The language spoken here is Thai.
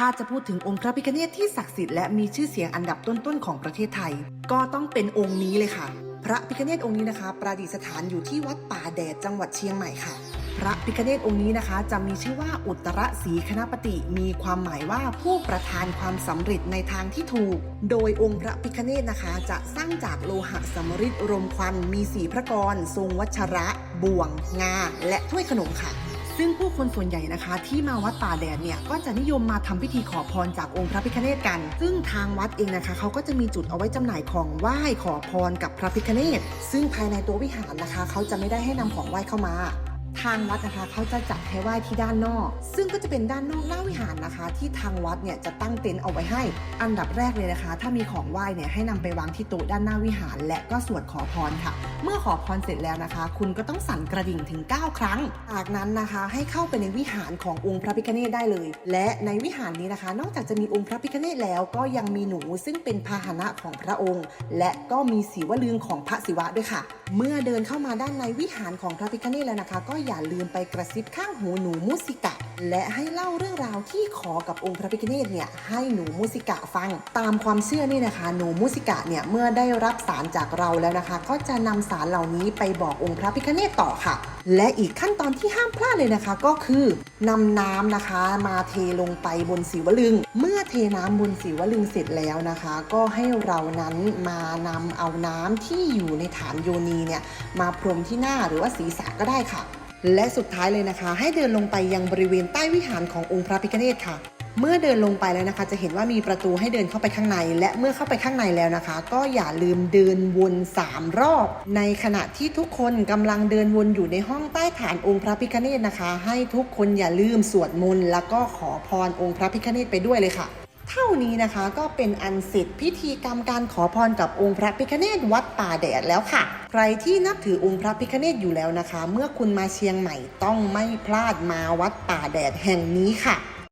ถ้าจะพูดถึงองค์พระพิฆเนศที่ศักดิ์สิทธิ์และมีชื่อเสียงอันดับต้นๆของประเทศไทย ก็ต้องเป็นองค์นี้เลยค่ะ พระพิฆเนศองค์นี้นะคะ ประดิษฐานอยู่ที่วัดป่าแดดจังหวัดเชียงใหม่ค่ะ พระพิฆเนศองค์นี้นะคะ จะมีชื่อว่าอุตรศรีคณปติมีความหมายว่าผู้ประทานความสำเร็จในทางที่ถูก โดยองค์พระพิฆเนศนะคะ จะสร้างจากโลหะสมริดรมควันมีสีพระกร ทรงวัชระ บ่วง งา และถ้วยขนมค่ะ ซึ่งผู้คนส่วนใหญ่นะคะ ที่มาวัดป่าแดดเนี่ยก็จะนิยมมาทำพิธีขอพรจากองค์พระพิฆเนศกัน ซึ่งทางวัดเองนะคะเขาก็จะมีจุดเอาไว้จำหน่ายของไหว้ขอพรกับพระพิฆเนศซึ่งภายในตัววิหารนะคะ เขาจะไม่ได้ให้นำของไหว้เข้ามาางวัดนะคะ เขาจะจัดให้ไหว้ที่ด้านนอก ซึ่งก็จะเป็นด้านนอกหน้าวิหารนะคะ ที่ทางวัดเนี่ยจะตั้งเต็นท์เอาไว้ให้ อันดับแรกเลยนะคะ ถ้ามีของไหว้เนี่ยให้นำไปวางที่โต๊ะด้านหน้าวิหาร และก็สวดขอพรค่ะ เมื่อขอพรเสร็จแล้วนะคะ คุณก็ต้องสั่นกระดิ่งถึง 9 ครั้ง จากนั้นนะคะให้เข้าไปในวิหารขององค์พระพิฆเนศได้เลย และในวิหารนี้นะคะ นอกจากจะมีองค์พระพิฆเนศแล้วก็ยังมีหนูซึ่งเป็นพาหนะของพระองค์ และก็มีสีวลึงของพระศิวะด้วยค่ะเมื่อเดินเข้ามาด้านในวิหารของพระพิฆเนศแล้วนะคะ ก็อย่าลืมไปกระซิบข้างหูหนูมุสิกะ และให้เล่าเรื่องราวที่ขอกับองค์พระพิฆเนศเนี่ยให้หนูมุสิกะฟัง ตามความเชื่อนี่นะคะ หนูมุสิกะเนี่ยเมื่อได้รับสารจากเราแล้วนะคะ ก็จะนำสารเหล่านี้ไปบอกองค์พระพิฆเนศต่อค่ะ และอีกขั้นตอนที่ห้ามพลาดเลยนะคะ ก็คือนำน้ำนะคะมาเทลงไปบนศิวลึง เมื่อเทน้ำบนศิวลึงเสร็จแล้วนะคะ ก็ให้เรานั้นมานำเอาน้ำที่อยู่ในฐานโยนีเนี่ยมาพรมที่หน้าหรือว่าศีรษะก็ได้ค่ะ และสุดท้ายเลยนะคะ ให้เดินลงไปยังบริเวณใต้วิหารขององค์พระพิฆเนศค่ะ เมื่อเดินลงไปแล้วนะคะ จะเห็นว่ามีประตูให้เดินเข้าไปข้างใน และเมื่อเข้าไปข้างในแล้วนะคะ ก็อย่าลืมเดินวน 3 รอบ ในขณะที่ทุกคนกำลังเดินวนอยู่ในห้องใต้ฐานองค์พระพิฆเนศนะคะ ให้ทุกคนอย่าลืมสวดมนต์แล้วก็ขอพรองค์พระพิฆเนศไปด้วยเลยค่ะ ท่านี้นะคะก็เป็นอันเสร็จพิธีกรรมการขอพรกับองค์พระพิคเนตวัดป่าแดดแล้วค่ะ ใครที่นับถือองค์พระพิคเนตอยู่แล้วนะคะ เมื่อคุณมาเชียงใหม่ต้องไม่พลาดมาวัดป่าแดดแห่งนี้ค่ะ